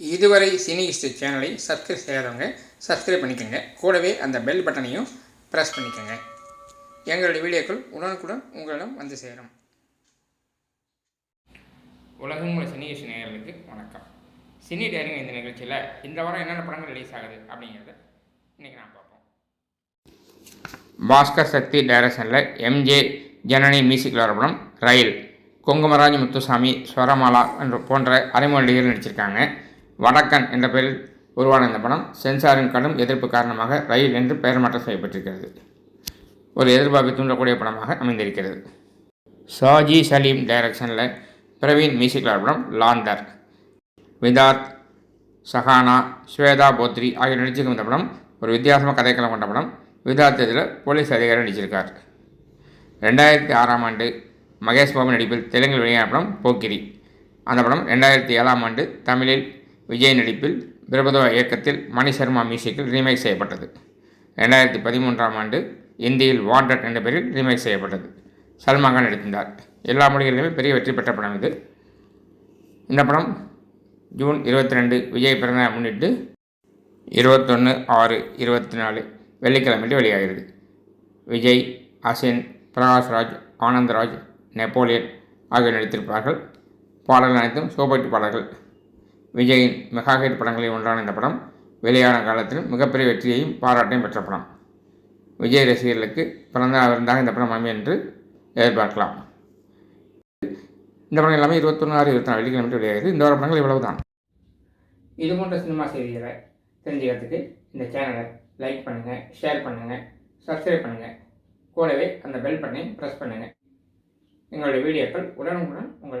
இதுவரை cine history சேனலை subscribe செய்யாதவங்க சப்ஸ்கிரைப் பண்ணிக்கோங்க. கூடவே அந்த பெல் பட்டனையும் ப்ரெஸ் பண்ணிக்கோங்க. எங்களுடைய வீடியோக்கள் உடனுக்குடன் உங்களிடம் வந்து சேரும். உலகம் உள்ள சினி ஹிஸ்ட்ரி நேயர்களுக்கு வணக்கம். சினி டேரிங் இந்த நிகழ்ச்சியில் இந்த வாரம் என்னென்ன படங்கள் ரிலீஸ் ஆகுது அப்படிங்கிறத இன்றைக்கி நான் பார்ப்போம். பாஸ்கர் சக்தி டைரக்ஷனில் எம்ஜே ஜனனி மியூசிக்கில் வர படம் ரயில் குங்குமராஜ் முத்துசாமி ஸ்வரமாலா என்று போன்ற அறிமுக நடிகர்கள் நடிச்சிருக்காங்க. வடக்கன் என்ற பெயரில் உருவான இந்த படம் சென்சாரின் கடும் எதிர்ப்பு காரணமாக ரயில் என்று பெயர் மாற்றம் செய்யப்பட்டிருக்கிறது. ஒரு எதிர்பார்ப்பை தூண்டக்கூடிய படமாக அமைந்திருக்கிறது. ஷாஜி சலீம் டைரக்ஷனில் பிரவீன் மியூசிக்கில் படம் லாந்தர். விதார்த் சஹானா ஸ்வேதா போத்ரி ஆகியோர் நடிச்சிருக்கும் இந்த படம் ஒரு வித்தியாசமாக கதைக்களம் கொண்ட படம். விதார்த் இதில் போலீஸ் அதிகாரி நடிச்சிருக்கார். ரெண்டாயிரத்தி ஆறாம் ஆண்டு மகேஷ் பாபு நடிப்பில் தெலுங்கில் வெளியான படம் போக்கிரி. அந்த படம் ரெண்டாயிரத்தி ஏழாம் ஆண்டு தமிழில் விஜய் நடிப்பில் பிரபதோ இயக்கத்தில் மணி சர்மா மியூசிக்கில் ரீமேக் செய்யப்பட்டது. ரெண்டாயிரத்தி பதிமூன்றாம் ஆண்டு இந்தியில் வாண்டட் என்ற பெயரில் ரீமேக் செய்யப்பட்டது. சல்மான் கான் நடித்திருந்தார். எல்லா மொழிகளிலுமே பெரிய வெற்றி பெற்ற படம் இது. இந்த படம் ஜூன் இருபத்தி ரெண்டு விஜய் பிறந்தநாளை முன்னிட்டு இருபத்தொன்று ஆறு இருபத்தி நாலு வெள்ளிக்கிழமையில் வெளியாகிறது. விஜய் அசின் பிரகாஷ்ராஜ் ஆனந்தராஜ் நெப்போலியன் ஆகியோர் நடித்திருப்பார்கள். பாடல்கள் அனைத்தும் சோபட்டு பாடல்கள். விஜயின் மெகா ஹிட் படங்களில் ஒன்றான இந்த படம் வெளியான காலத்தில் மிகப்பெரிய வெற்றியையும் பாராட்டையும் பெற்ற படம். விஜய் ரசிகர்களுக்கு பிறந்த நாள் விருந்தாக இந்த படம் அமையும் என்று எதிர்பார்க்கலாம். இந்த படம் எல்லாமே இருபத்தொன்று ஆறு இருபத்தி நாலு வெள்ளிக்கிழமை வெளியாகிறது. இந்த வார படங்கள் இவ்வளவு தான் இது போன்ற சினிமா செய்திகளை தெரிஞ்சுக்கிறதுக்கு இந்த சேனலை லைக் பண்ணுங்கள் ஷேர் பண்ணுங்கள் சப்ஸ்கிரைப் பண்ணுங்கள் கூடவே அந்த பெல் பட்டனையும் ப்ரெஸ் பண்ணுங்கள் எங்களுடைய வீடியோக்கள் உடனுக்குடன் உங்களுக்கு